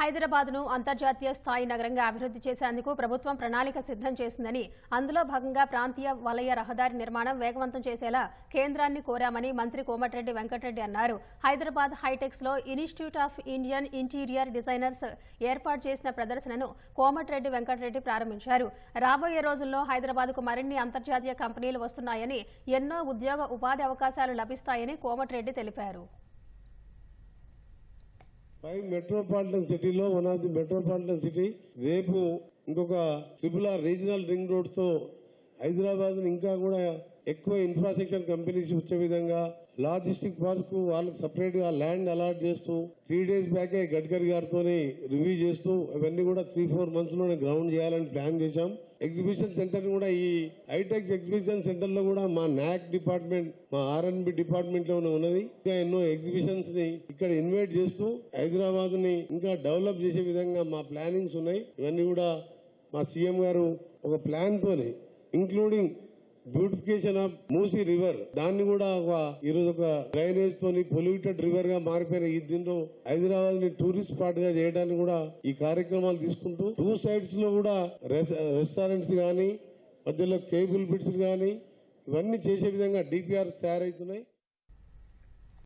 హైదరాబాద్ను అంతర్జాతీయ స్థాయి నగరంగా అభివృద్ధి చేసేందుకు ప్రభుత్వం ప్రణాళిక సిద్ధం చేసిందని అందులో భాగంగా ప్రాంతీయ వలయ రహదారి నిర్మాణం వేగవంతం చేసేలా కేంద్రాన్ని కోరామని మంత్రి కోమటిరెడ్డి వెంకటరెడ్డి అన్నారు. Hyderabad హైటెక్స్లో institute of Indian interior designers ఏర్పాటు చేసిన ప్రదర్శనను కోమటిరెడ్డి వెంకటరెడ్డి ప్రారంభించారు. రాబోయే రోజుల్లో హైదరాబాద్కు మరిన్ని అంతర్జాతీయ కంపెనీలు వస్తున్నాయని ఎన్నో ఉద్యోగ ఉపాధి అవకాశాలు లభిస్తాయని కోమటిరెడ్డి తెలిపారు. ఫైవ్ మెట్రోపాలిటన్ సిటీలో one of the metropolitan city రేపు ఇంకొక ట్రిపుల్ ఆర్ రీజనల్ రింగ్ రోడ్తో హైదరాబాద్ ఇంకా కూడా ఎక్కువ ఇన్ఫ్రాస్ట్రక్చర్ కంపెనీస్ వచ్చే విధంగా లాజిస్టిక్ పార్క్ వాళ్ళకి సపరేట్గా ల్యాండ్ అలాట్ చేస్తూ త్రీ డేస్ బ్యాకే గడ్కరీ గారితో రివ్యూ చేస్తూ అవన్నీ కూడా త్రీ ఫోర్ మంత్స్లోనే గ్రౌండ్ చేయాలని ప్లాన్ చేశాం. ఎగ్జిబిషన్ సెంటర్ కూడా ఈ హైటెక్ ఎగ్జిబిషన్ సెంటర్లో కూడా మా నాక్ డిపార్ట్మెంట్ మా ఆర్ఎన్బి డిపార్ట్మెంట్లోనే ఉన్నది. ఇంకా ఎన్నో ఎగ్జిబిషన్స్ని ఇక్కడ ఇన్వైట్ చేస్తూ హైదరాబాద్ని ఇంకా డెవలప్ చేసే విధంగా మా ప్లానింగ్స్ ఉన్నాయి. ఇవన్నీ కూడా మా సీఎం గారు ఒక ప్లాన్ తోనే including beautification of Musi river. దాన్ని కూడా ఒక ఈరోజు ఒక డ్రైనేజ్ తోని పొల్యూటెడ్ రివర్గా మారిపోయిన ఈ దీనిలో హైదరాబాద్ని టూరిస్ట్ స్పాట్గా చేయడానికి కూడా ఈ కార్యక్రమాలు తీసుకుంటూ టూ సైడ్స్లో కూడా రెస్టారెంట్స్ కానీ మధ్యలో కేబుల్ బిడ్స్ కానీ ఇవన్నీ చేసే విధంగా డిపిఆర్స్ తయారవుతున్నాయి.